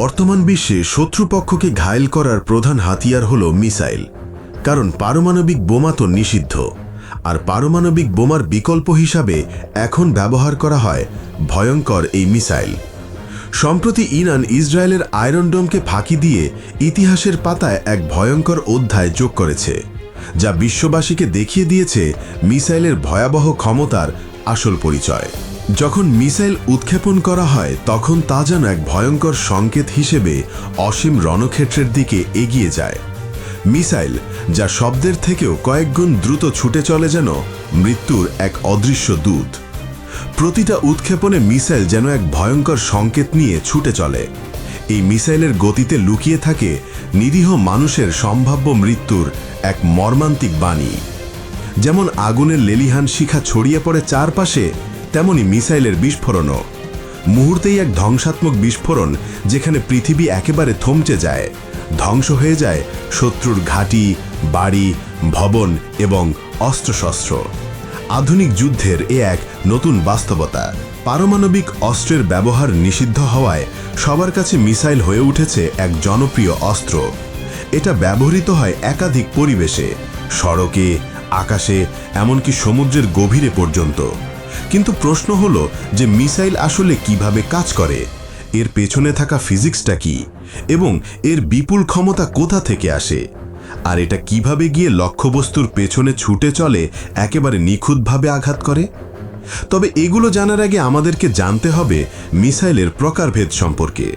বর্তমান বিশ্বে শত্রুপক্ষকে ঘায়েল করার প্রধান হাতিয়ার হল মিসাইল, কারণ পারমাণবিক বোমা তো নিষিদ্ধ। আর পারমাণবিক বোমার বিকল্প হিসাবে এখন ব্যবহার করা হয় ভয়ঙ্কর এই মিসাইল। সম্প্রতি ইরান ইসরায়েলের আয়রন ডোমকে ফাঁকি দিয়ে ইতিহাসের পাতায় এক ভয়ঙ্কর অধ্যায় যোগ করেছে, যা বিশ্ববাসীকে দেখিয়ে দিয়েছে মিসাইলের ভয়াবহ ক্ষমতার আসল পরিচয়। যখন মিসাইল উৎক্ষেপণ করা হয়, তখন তা যেন এক ভয়ঙ্কর সংকেত হিসেবে অসীম রণক্ষেত্রের দিকে এগিয়ে যায়। মিসাইল, যা শব্দের থেকেও কয়েকগুণ দ্রুত ছুটে চলে যেন মৃত্যুর এক অদৃশ্য দূত। প্রতিটা উৎক্ষেপণে মিসাইল যেন এক ভয়ঙ্কর সংকেত নিয়ে ছুটে চলে। এই মিসাইলের গতিতে লুকিয়ে থাকে নিরীহ মানুষের সম্ভাব্য মৃত্যুর এক মর্মান্তিক বাণী। যেমন আগুনের লেলিহান শিখা ছড়িয়ে পড়ে চারপাশে তেমনি মিসাইলের বিস্ফোরণও। মুহূর্তেই এক ধ্বংসাত্মক বিস্ফোরণ যেখানে পৃথিবী একেবারে থমচে যায়। ধ্বংস হয়ে যায় শত্রুর ঘাঁটি, বাড়ি, ভবন এবং অস্ত্রশস্ত্র। আধুনিক যুদ্ধের এ এক নতুন বাস্তবতা। পারমাণবিক অস্ত্রের ব্যবহার নিষিদ্ধ হওয়ায় সবার কাছে মিসাইল হয়ে উঠেছে এক জনপ্রিয় অস্ত্র। এটা ব্যবহৃত হয় একাধিক পরিবেশে, সড়কে, আকাশে, এমনকি সমুদ্রের গভীরে পর্যন্ত। কিন্তু প্রশ্ন হলো যে মিসাইল আসলে কীভাবে কাজ করে? এর পেছনে থাকা ফিজিক্সটা কি? এবং এর বিপুল ক্ষমতা কোথা থেকে আসে? আর এটা কীভাবে গিয়ে লক্ষ্যবস্তুর পেছনে ছুটে চলে, একেবারে নিখুঁতভাবে আঘাত করে? তবে এগুলো জানার আগে আমাদেরকে জানতে হবে মিসাইলের প্রকারভেদ সম্পর্কে।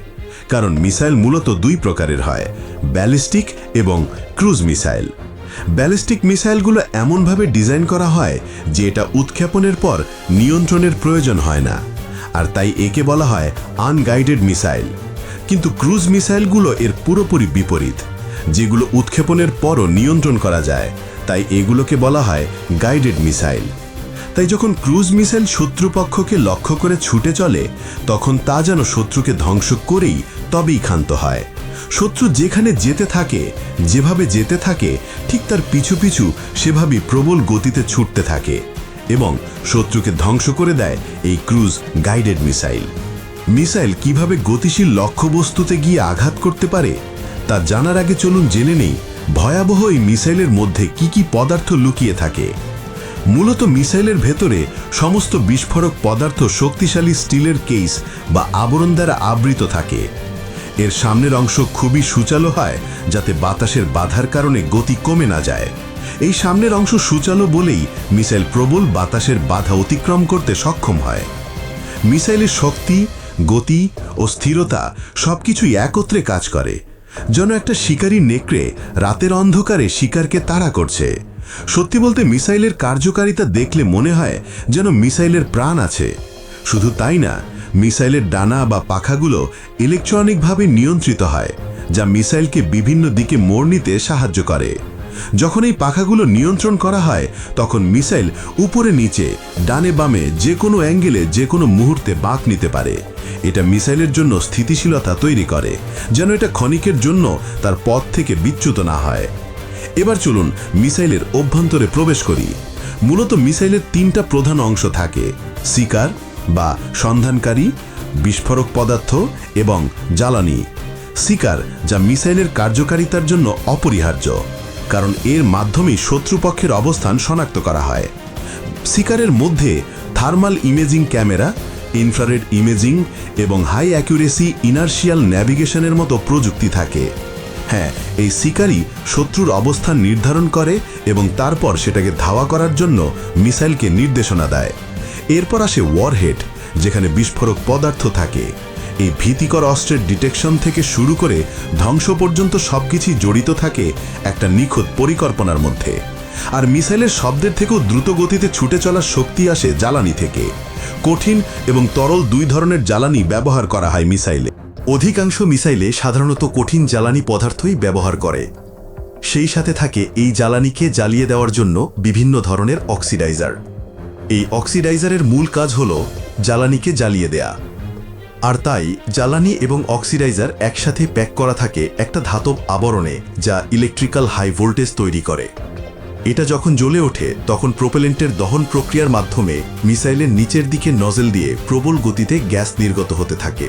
কারণ মিসাইল মূলত দুই প্রকারের হয়, ব্যালিস্টিক এবং ক্রুজ মিসাইল। ব্যালিস্টিক মিসাইলগুলো এমনভাবে ডিজাইন করা হয় যে এটা উৎক্ষেপণের পর নিয়ন্ত্রণের প্রয়োজন হয় না। আর তাই একে বলা হয় আনগাইডেড মিসাইল। কিন্তু ক্রুজ মিসাইলগুলো এর পুরোপুরি বিপরীত, যেগুলো উৎক্ষেপণের পরও নিয়ন্ত্রণ করা যায়, তাই এগুলোকে বলা হয় গাইডেড মিসাইল। তাই যখন ক্রুজ মিসাইল শত্রুপক্ষকে লক্ষ্য করে ছুটে চলে, তখন তা যেন শত্রুকে ধ্বংস করেই তবেই ক্ষান্ত হয়। শত্রু যেখানে যেতে থাকে, যেভাবে যেতে থাকে, ঠিক তার পিছু পিছু সেভাবেই প্রবল গতিতে ছুটতে থাকে এবং শত্রুকে ধ্বংস করে দেয় এই ক্রুজ গাইডেড মিসাইল। মিসাইল কীভাবে গতিশীল লক্ষ্যবস্তুতে গিয়ে আঘাত করতে পারে, তা জানার আগে চলুন জেনে নেই ভয়াবহ এই মিসাইলের মধ্যে কি কি পদার্থ লুকিয়ে থাকে। মূলত মিসাইলের ভেতরে সমস্ত বিস্ফোরক পদার্থ শক্তিশালী স্টিলের কেস বা আবরণ দ্বারা আবৃত থাকে। এর সামনের অংশ খুবই সুচালো হয়, যাতে বাতাসের বাধার কারণে গতি কমে না যায়। এই সামনের অংশ সুচালো বলেই মিসাইল প্রবল বাতাসের বাধা অতিক্রম করতে সক্ষম হয়। মিসাইলের শক্তি, গতি ও স্থিরতা সবকিছুই একত্রে কাজ করে। যেন একটা শিকারী নেকড়ে রাতের অন্ধকারে শিকারকে তাড়া করছে। সত্যি বলতে মিসাইলের কার্যকারিতা দেখলে মনে হয় যেন মিসাইলের প্রাণ আছে। শুধু তাই না মিসাইলের ডানা বা পাখাগুলো ইলেকট্রনিকভাবে নিয়ন্ত্রিত হয়, যা মিসাইলকে বিভিন্ন দিকে মোড় নিতে সাহায্য করে। যখন এই পাখাগুলো নিয়ন্ত্রণ করা হয়, তখন মিসাইল উপরে নিচে, ডানে বামে যে কোনো অ্যাঙ্গেলে যে কোনো মুহূর্তে বাঁক নিতে পারে। এটা মিসাইলের জন্য স্থিতিশীলতা তৈরি করে, যেন এটা ক্ষণিকের জন্য তার পথ থেকে বিচ্যুত না হয়। এবার চলুন মিসাইলের অভ্যন্তরে প্রবেশ করি। মূলত মিসাইলের তিনটা প্রধান অংশ থাকে, শিকার বা সন্ধানকারী, বিস্ফোরক পদার্থ এবং জ্বালানি। শিকার, যা মিসাইলের কার্যকারিতার জন্য অপরিহার্য, কারণ এর মাধ্যমেই শত্রুপক্ষের অবস্থান শনাক্ত করা হয়। শিকারের মধ্যে thermal imaging camera, infrared imaging এবং হাই অ্যাকুরেসি ইনার্শিয়াল ন্যাভিগেশনের মতো প্রযুক্তি থাকে। হ্যাঁ এই শিকারই শত্রুর অবস্থান নির্ধারণ করে এবং তারপর সেটাকে ধাওয়া করার জন্য মিসাইলকে নির্দেশনা দেয়। এরপর আসে ওয়ারহেড যেখানে বিস্ফোরক পদার্থ থাকে। এই ভীতিকর অস্ত্রের ডিটেকশন থেকে শুরু করে ধ্বংস পর্যন্ত সবকিছুই জড়িত থাকে একটা নিখুঁত পরিকল্পনার মধ্যে। আর মিসাইলের শব্দের থেকেও দ্রুত গতিতে ছুটে চলার শক্তি আসে জ্বালানি থেকে। কঠিন এবং তরল দুই ধরনের জ্বালানি ব্যবহার করা হয় মিসাইলে। অধিকাংশ মিসাইলে সাধারণত কঠিন জ্বালানি পদার্থই ব্যবহার করে। সেই সাথে থাকে এই জ্বালানিকে জ্বালিয়ে দেওয়ার জন্য বিভিন্ন ধরনের অক্সিডাইজার এই অক্সিডাইজারের মূল কাজ হল জ্বালানিকে জ্বালিয়ে দেয়া। আর তাই জ্বালানি এবং অক্সিডাইজার একসাথে প্যাক করা থাকে একটা ধাতব আবরণে যা ইলেকট্রিক্যাল হাই ভোল্টেজ তৈরি করে। এটা যখন জ্বলে ওঠে, তখন প্রোপেলেন্টের দহন প্রক্রিয়ার মাধ্যমে মিসাইলের নিচের দিকে নজেল দিয়ে প্রবল গতিতে গ্যাস নির্গত হতে থাকে।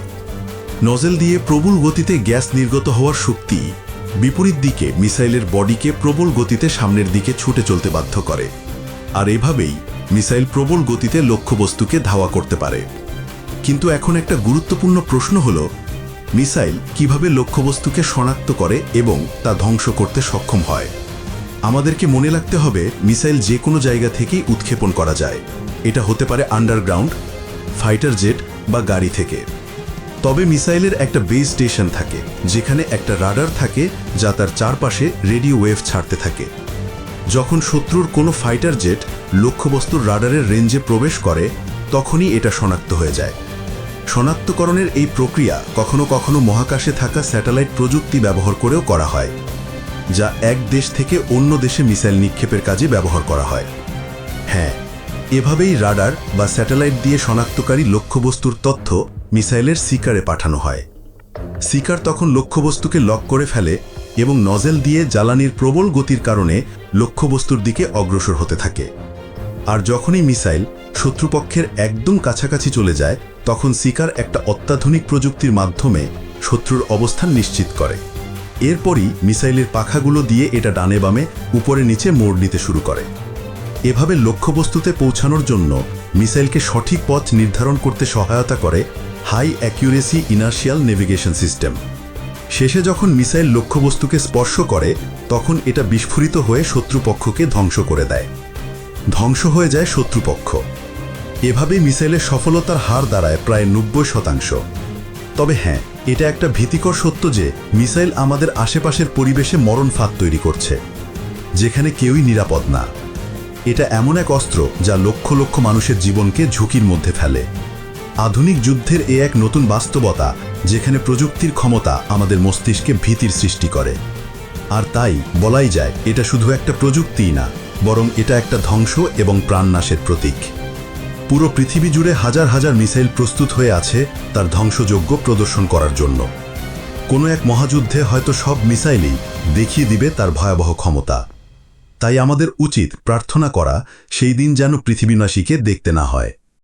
নজেল দিয়ে প্রবল গতিতে গ্যাস নির্গত হওয়ার শক্তি বিপরীত দিকে মিসাইলের বডিকে প্রবল গতিতে সামনের দিকে ছুটে চলতে বাধ্য করে। আর এভাবেই মিসাইল প্রবল গতিতে লক্ষ্যবস্তুকে ধাওয়া করতে পারে। কিন্তু এখন একটা গুরুত্বপূর্ণ প্রশ্ন হল, মিসাইল কীভাবে লক্ষ্যবস্তুকে শনাক্ত করে এবং তা ধ্বংস করতে সক্ষম হয়? আমাদেরকে মনে রাখতে হবে, মিসাইল যে কোনো জায়গা থেকেই উৎক্ষেপণ করা যায়। এটা হতে পারে আন্ডারগ্রাউন্ড, ফাইটার জেট বা গাড়ি থেকে। তবে মিসাইলের একটা বেস স্টেশন থাকে, যেখানে একটা রাডার থাকে যা তার চারপাশে রেডিও ওয়েভ ছাড়তে থাকে। যখন শত্রুর কোনো ফাইটার জেট লক্ষ্যবস্তুর রাডারের রেঞ্জে প্রবেশ করে, তখনই এটা শনাক্ত হয়ে যায়। শনাক্তকরণের এই প্রক্রিয়া কখনো কখনো মহাকাশে থাকা স্যাটেলাইট প্রযুক্তি ব্যবহার করেও করা হয়, যা এক দেশ থেকে অন্য দেশে মিসাইল নিক্ষেপের কাজে ব্যবহার করা হয়। হ্যাঁ এভাবেই রাডার বা স্যাটেলাইট দিয়ে শনাক্তকারী লক্ষ্যবস্তুর তথ্য মিসাইলের সিকারে পাঠানো হয়। সিকার তখন লক্ষ্যবস্তুকে লক করে ফেলে এবং নজেল দিয়ে জ্বালানির প্রবল গতির কারণে লক্ষ্যবস্তুর দিকে অগ্রসর হতে থাকে। আর যখনই মিসাইল শত্রুপক্ষের একদম কাছাকাছি চলে যায়, তখন সিকার একটা অত্যাধুনিক প্রযুক্তির মাধ্যমে শত্রুর অবস্থান নিশ্চিত করে। এরপরই মিসাইলের পাখাগুলো দিয়ে এটা ডানে বামে উপরে নিচে মোড় নিতে শুরু করে। এভাবে লক্ষ্যবস্তুতে পৌঁছানোর জন্য মিসাইলকে সঠিক পথ নির্ধারণ করতে সহায়তা করে high accuracy inertial navigation system. শেষে যখন মিসাইল লক্ষ্যবস্তুকে স্পর্শ করে, তখন এটা বিস্ফোরিত হয়ে শত্রুপক্ষকে ধ্বংস করে দেয়। ধ্বংস হয়ে যায় শত্রুপক্ষ। এভাবে মিসাইলের সফলতার হার দাঁড়ায় প্রায় নব্বই শতাংশ। তবে হ্যাঁ এটা একটা ভীতিকর সত্য যে মিসাইল আমাদের আশেপাশের পরিবেশে মরণ ফাঁদ তৈরি করছে, যেখানে কেউই নিরাপদ না। এটা এমন এক অস্ত্র যা লক্ষ লক্ষ মানুষের জীবনকে ঝুঁকির মধ্যে ফেলে। আধুনিক যুদ্ধের এ এক নতুন বাস্তবতা, যেখানে প্রযুক্তির ক্ষমতা আমাদের মস্তিষ্কে ভীতির সৃষ্টি করে। আর তাই বলাই যায়, এটা শুধু একটা প্রযুক্তিই না, বরং এটা একটা ধ্বংস এবং প্রাণনাশের প্রতীক। পুরো পৃথিবী জুড়ে হাজার হাজার মিসাইল প্রস্তুত হয়ে আছে তার ধ্বংসযোগ্য প্রদর্শন করার জন্য। কোনো এক মহাযুদ্ধে হয়তো সব মিসাইলই দেখিয়ে দিবে তার ভয়াবহ ক্ষমতা। তাই আমাদের উচিত প্রার্থনা করা, সেই দিন যেন পৃথিবীনাশীকে দেখতে না হয়।